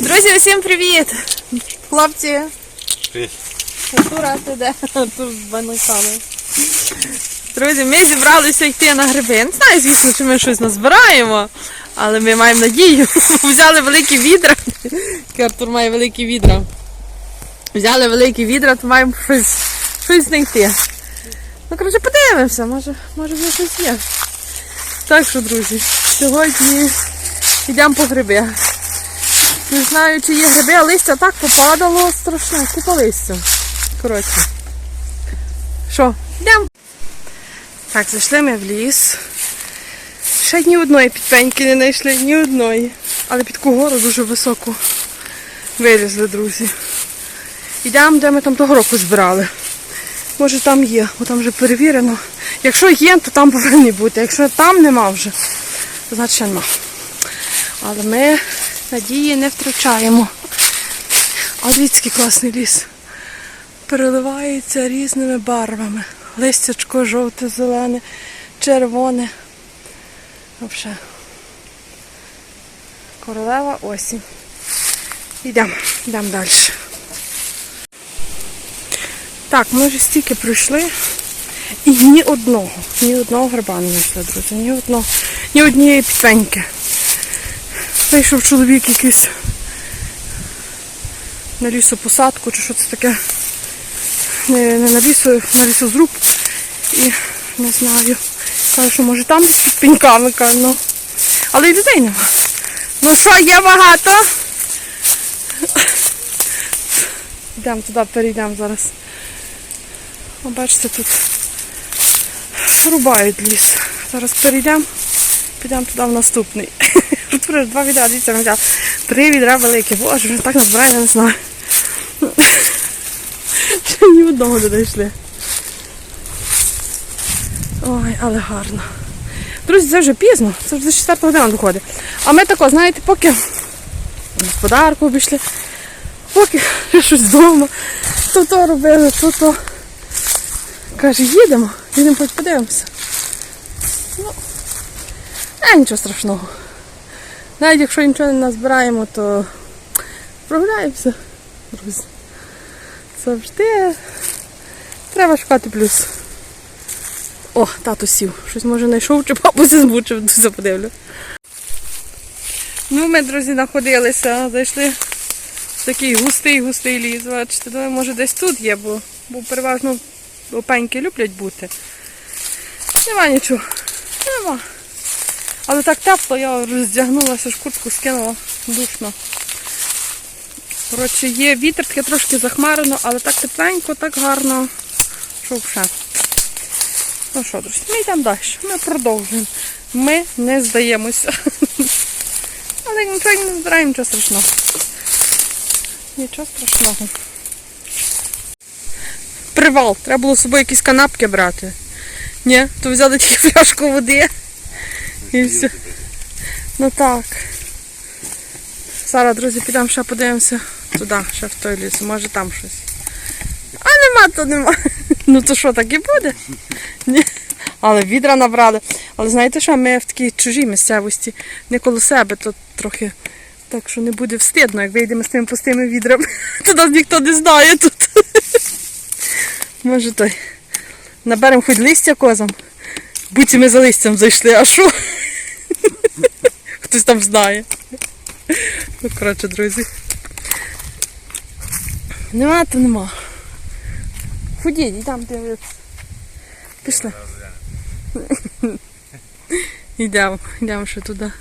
Друзі, усім привіт! Хлопці, Привіт. Артура іде тут з банками. Друзі, ми зібралися йти на гриби. Не знаю, звісно, чи ми щось назбираємо, але ми маємо надію. Взяли великі відра. Артур має великі відра. Взяли великі відра, то маємо щось, щось знайти. Ну, коротше, подивимося, може, може вже щось є. Так що, друзі, сьогодні йдемо по гриби. Не знаю, чи є гриби, а листя так попадало страшно, купа листя. Коротше. Що, йдемо? Так, зайшли ми в ліс. Ще ні одної підпеньки не знайшли, ні одної. Але під гору дуже високо вилізли, друзі. Йдемо, де ми там того року збирали. Може там є, бо там вже перевірено. Якщо є, то там повинні бути. Якщо там нема вже, то значить нема. Але ми надії не втрачаємо. А дивіться, класний ліс. Переливається різними барвами. Листячко жовте, зелене, червоне. Взагалі. Королева осінь. Йдемо, йдемо далі. Так, ми вже стільки пройшли. І ні одного, ні одного гриба не знайшли, друзі, ні одного, ні однієї підпеньки. Вийшов чоловік якийсь на лісопосадку, чи що це таке. Не, не на лісу, на лісозруб. І не знаю. Каже, що може там з пеньками, каже, ну. Але й людей нема. Ну що, є багато? Йдемо туди, перейдемо зараз. О, бачите, тут рубають ліс. Зараз перейдемо, підемо туди в наступний. Тут вже два відра, дивіться, ми взяли. Три відра великі. Боже, вже так назбираємо, не знаю. Ще ні одного не знайшли. Ой, але гарно. Друзі, це вже пізно, це вже 4 година доходить. А ми тако, знаєте, поки господарку обійшли, поки щось вдома, то то робили, то то. Каже, їдемо, їдемо подивимося. Ну, а нічого страшного. Навіть якщо нічого не назбираємо, то прогуляємося, друзі. Завжди треба шукати плюс. О, тато сів. Щось може знайшов, чи бабуся змучив, дуже подивлю. Ну, ми, друзі, знаходилися, зайшли в такий густий-густий ліс. Бачите, думаю, може десь тут є, бо, бо переважно опеньки люблять бути. Нема нічого. Нема. Але так тепло, я роздягнулася, ж куртку скинула душно. Коротше, є вітер, таке трошки захмарено, але так тепленько, так гарно. Що вже. Ну що, друзі, ми йдемо далі. Ми продовжуємо. Ми не здаємося. Але нічого не збираємо, нічого страшного. Нічого страшного. Привал. Треба було з собою якісь канапки брати. Ні, то взяли тільки пляшку води. І все. Ну так. Зараз, друзі, підемо ще подивимося туди, ще в той ліс. Може там щось. А нема, то нема. Ну то що, так і буде? Ні. Але відра набрали. Але знаєте що, ми в такій чужій місцевості, не коло себе, то трохи так що не буде встидно, як вийдемо з тими пустими відрами. То нас ніхто не знає тут. Може той. Наберемо хоч листя козам. Будь ми за листям зайшли, а що? Хтось там знає. Ну, коротше, друзі. Нема, то нема. Ходіть, і там дивиться. Пішли. Йдемо, йдемо ще туди.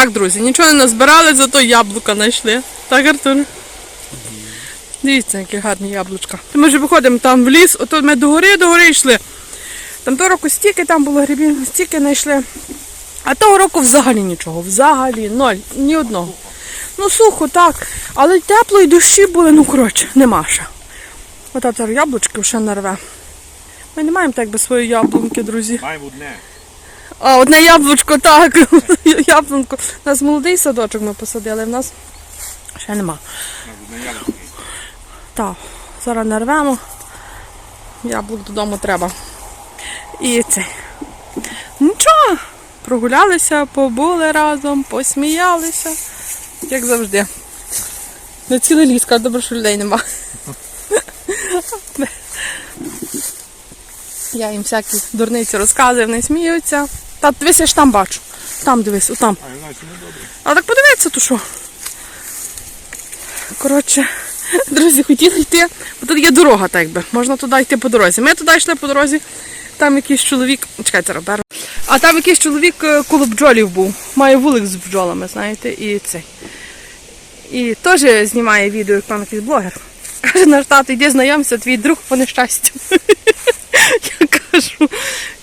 Так, друзі, нічого не назбирали, зато яблука знайшли. Так, Артур? Дивіться, які гарні яблучка. Ми вже виходимо там в ліс, ото ми до гори, до гори йшли. Там того року стільки там було грибів, стільки знайшли. А того року взагалі нічого, взагалі ноль, ні одного. Ну сухо, так. Але тепло, і дощі були, ну коротше, нема ще. Ота тепер яблучки вже нарве. Ми не маємо так би свої яблунки, друзі. Маємо одне. А, одне яблучко, так. Яблунко. У нас молодий садочок ми посадили, в нас ще нема. Так, зараз нарвемо. Яблук додому треба. І це. Нічого. Прогулялися, побули разом, посміялися. Як завжди. Не цілий ліс, каже, добре, що людей нема. Я їм всякі дурниці розказую, вони сміються. Та дивись, я ж там бачу. Там дивись, отам. А що не добре. А так подивіться, то що. Коротше, друзі, хотіли йти, бо тут є дорога, так якби. Можна туди йти по дорозі. Ми туди йшли по дорозі, там якийсь чоловік. Чекайте, Робер. А там якийсь чоловік е, коло бджолів був. Має вулик з бджолами, знаєте, і цей. І теж знімає відео, як там якийсь блогер. Каже, наш тато, йди знайомся, твій друг по нещастю. Я кажу,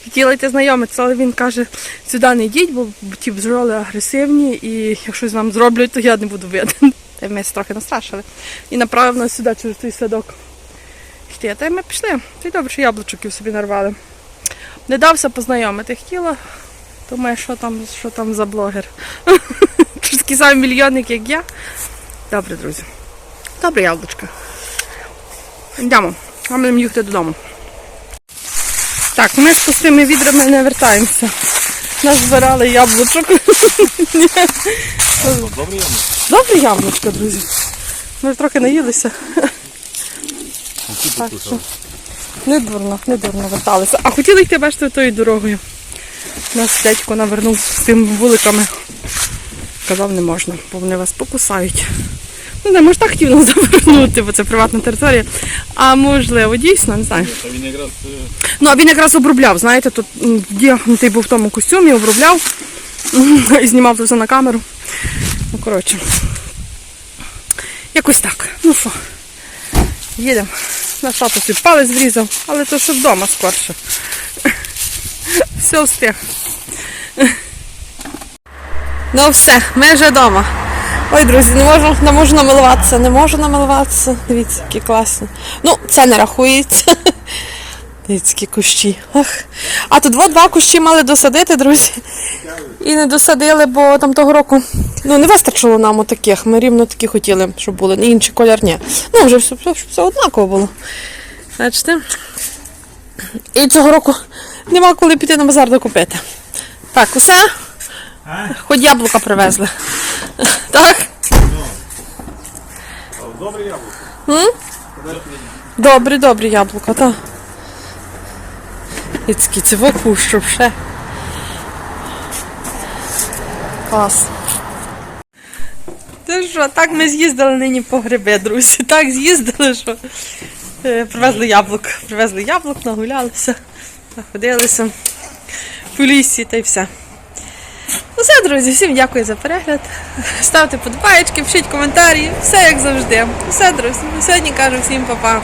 хотіла знайомитися, але він каже, сюди не йдіть, бо ті бджоли агресивні, і якщо щось вам зроблять, то я не буду виден. Та ми трохи настрашили. І направив нас сюди через той садок. Йти. Та й ми пішли. Та й добре, що яблучків собі нарвали. Не дався познайомити. Хотіла, думаю, що там, що там за блогер. Такий самий мільйонник, як я. Добре, друзі. Добре яблучка. Йдемо. А ми їхати додому. Так, ми з пустими відрами не вертаємося. Нас збирали яблучок. Добре яблучко, друзі. Ми трохи наїлися. Не дурно, не дурно верталися. А хотіли йти, бачите, тою дорогою. Нас дядько навернув з тими вуликами. Казав, не можна, бо вони вас покусають. Ну, не, може так хотів нас завернути, бо це приватна територія. А можливо, дійсно, не знаю. Та він якраз е, Ну, а він якраз обробляв, знаєте, тут м, вдягнутий був в тому костюмі, обробляв і знімав це все на камеру. Ну, коротше. Якось так. Ну що, їдемо. На тато собі палець зрізав, але то що вдома скорше. Все встиг. Ну все, ми вже вдома. Ой, друзі, не можу, не можу намилуватися, не можу намилуватися. Дивіться, які класні. Ну, це не рахується. Дивіться, які кущі. Ах. А тут два, кущі мали досадити, друзі. І не досадили, бо там того року ну, не вистачило нам таких. Ми рівно такі хотіли, щоб були. Інший колір ні. Ну, вже все, все, все однаково було. Бачите? І цього року нема коли піти на базар докупити. Так, усе. Хоч яблука привезли. Так? Добре яблуко. Добре, добре яблука, так. І такі цього кущу ще. Клас. Ти що, так ми з'їздили нині по гриби, друзі. Так з'їздили, що е, привезли яблук. Привезли яблук, нагулялися, находилися по лісі та й все. Ну все, друзі, всім дякую за перегляд. Ставте подобаєчки, пишіть коментарі, все як завжди. Все, друзі. Сьогодні кажу всім па-па.